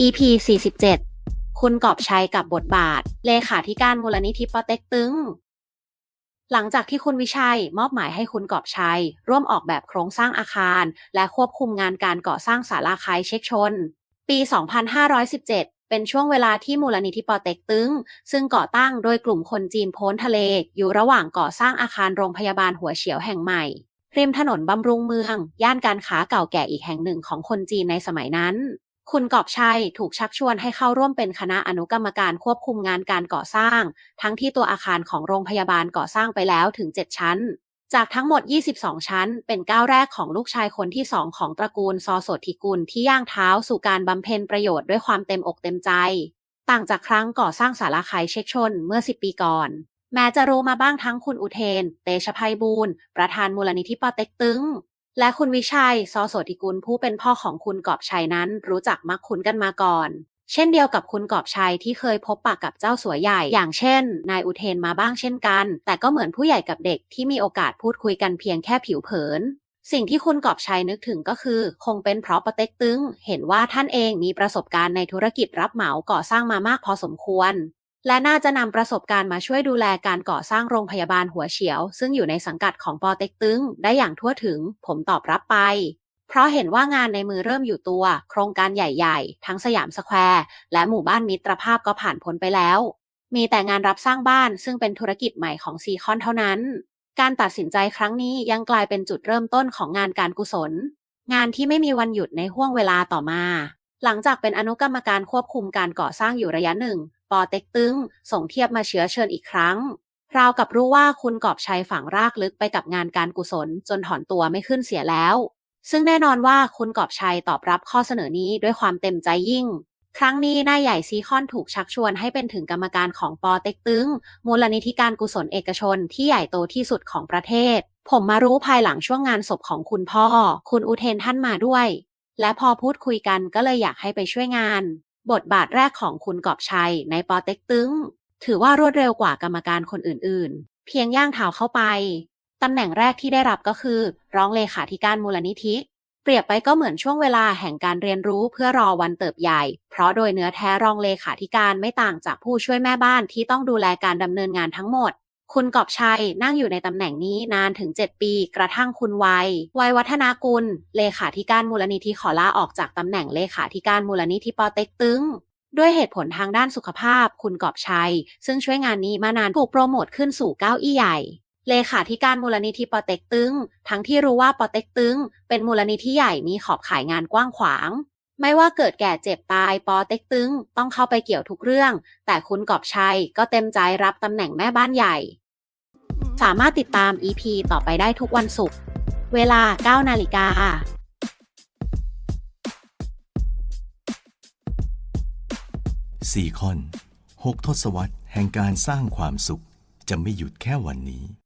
EP 47 คุณกอบชัยกับบทบาท เลขาธิการมูลนิธิปอเต็กตึง หลังจากที่คุณวิชัยมอบหมายให้คุณกอบชัย ร่วมออกแบบโครงสร้างอาคาร และควบคุมงานการก่อสร้างศาลาคายเช็คชน ปี 2517เป็นช่วงเวลาที่มูลนิธิปอเต็กตึง ซึ่งก่อตั้งโดยกลุ่มคนจีนโพ้นทะเล อยู่ระหว่างก่อสร้างอาคารโรงพยาบาลหัวเฉียวแห่งใหม่ ริมถนนบำรุงเมือง ย่านการค้าเก่าแก่อีกแห่งหนึ่งของคนจีนในสมัยนั้น คุณกอบชัยถูกชักชวนให้เข้าร่วมเป็นคณะอนุกรรมการควบคุมงานการก่อสร้าง ทั้งที่ตัวอาคารของโรงพยาบาลก่อสร้างไปแล้วถึง 7 ชั้น จากทั้งหมด 22 ชั้น เป็นก้าวแรกของลูกชายคนที่สองของตระกูลซอโสธิกุลที่ย่างเท้าสู่การบำเพ็ญประโยชน์ด้วยความเต็มอกเต็มใจ ต่างจากครั้งก่อสร้างศาลาขายเช็คชนเมื่อ 10 ปีก่อน แม้จะรู้มาบ้างทั้งคุณอุเทน เตชภัยบูรณ์ประธานมูลนิธิปอเต็กตึง และคุณวิชัย ซอโสติกุลผู้เป็นพ่อของคุณกอบชัยนั้น รู้จักมักคุ้นกันมาก่อน เช่นเดียวกับคุณกอบชัยที่เคยพบปะกับเจ้าสัวใหญ่ อย่างเช่น นายอุเทนมาบ้างเช่นกัน แต่ก็เหมือนผู้ใหญ่กับเด็กที่มีโอกาสพูดคุยกันเพียงแค่ผิวเผิน สิ่งที่คุณกอบชัยนึกถึงก็คือ คงเป็นเพราะปะเต็กตึง เห็นว่าท่านเองมีประสบการณ์ในธุรกิจรับเหมาก่อสร้างมามากพอสมควร และน่าจะนำประสบการณ์มาช่วยดูแลการก่อสร้างโรงพยาบาลหัวเฉียว ซึ่งอยู่ในสังกัดของปอเต็กตึงได้อย่างทั่วถึง ผมตอบรับไป เพราะเห็นว่างานในมือเริ่มอยู่ตัว โครงการใหญ่ๆ ทั้งสยามสแควร์ และหมู่บ้านมิตรภาพก็ผ่านพ้นไปแล้ว มีแต่งานรับสร้างบ้านซึ่งเป็นธุรกิจใหม่ของซีคอนเท่านั้น การตัดสินใจครั้งนี้ยังกลายเป็นจุดเริ่มต้นของงานการกุศล งานที่ไม่มีวันหยุดในห่วงเวลาต่อมา หลังจากเป็นอนุกรรมการควบคุมการก่อสร้างอยู่ระยะหนึ่ง ปอเต็กตึงส่งเทียบมาเชื้อเชิญอีกครั้ง ราวกับรู้ว่าคุณกอบชัยฝังรากลึกไปกับงานการกุศลจนถอนตัวไม่ขึ้นเสียแล้ว ซึ่งแน่นอนว่าคุณกอบชัยตอบรับข้อเสนอนี้ด้วยความเต็มใจยิ่ง ครั้งนี้นายใหญ่ซีคอนถูกชักชวนให้เป็นถึงกรรมการของปอเต็กตึงมูลนิธิการกุศลเอกชนที่ใหญ่โตที่สุดของประเทศ ผมมารู้ภายหลังช่วงงานศพของคุณพ่อ คุณอุเทนท่านมาด้วย และพอพูดคุยกันก็เลยอยากให้ไปช่วยงาน บทบาทแรกของคุณกอบชัยในปอเต็กตึงถือว่ารวดเร็วกว่ากรรมการคนอื่นๆ เพียงย่างเท้าเข้าไป ตำแหน่งแรกที่ได้รับก็คือรองเลขาธิการมูลนิธิ เปรียบไปก็เหมือนช่วงเวลาแห่งการเรียนรู้เพื่อรอวันเติบใหญ่ เพราะโดยเนื้อแท้รองเลขาธิการไม่ต่างจากผู้ช่วยแม่บ้านที่ต้องดูแลการดำเนินงานทั้งหมด คุณกอบชัยนั่งอยู่ในตำแหน่งนี้นานถึง 7 ปี กระทั่งคุณวัย วัยวัฒนากุล เลขาธิการมูลนิธิขอลาออกจากตำแหน่งเลขาธิการมูลนิธิปอเต็กตึงด้วยเหตุผลทางด้านสุขภาพ คุณกอบชัย ซึ่งช่วยงานนี้มานานถูกโปรโมทขึ้นสู่เก้าอี้ใหญ่ เลขาธิการมูลนิธิปอเต็กตึง ทั้งที่รู้ว่าปอเต็กตึง เป็นมูลนิธิใหญ่มีขอบข่ายงานกว้างขวาง ไม่ว่าเกิดแก่เจ็บตายปอเต็กตึง ต้องเข้าไปเกี่ยวทุกเรื่อง แต่คุณกอบชัยก็เต็มใจรับตำแหน่งแม่บ้านใหญ่ สามารถติดตาม EP ต่อไปได้ทุกวันศุกร์ เวลา 9 นาฬิกาซีคอน6ทศวรรษแห่งการสร้างความสุขจะไม่หยุดแค่วันนี้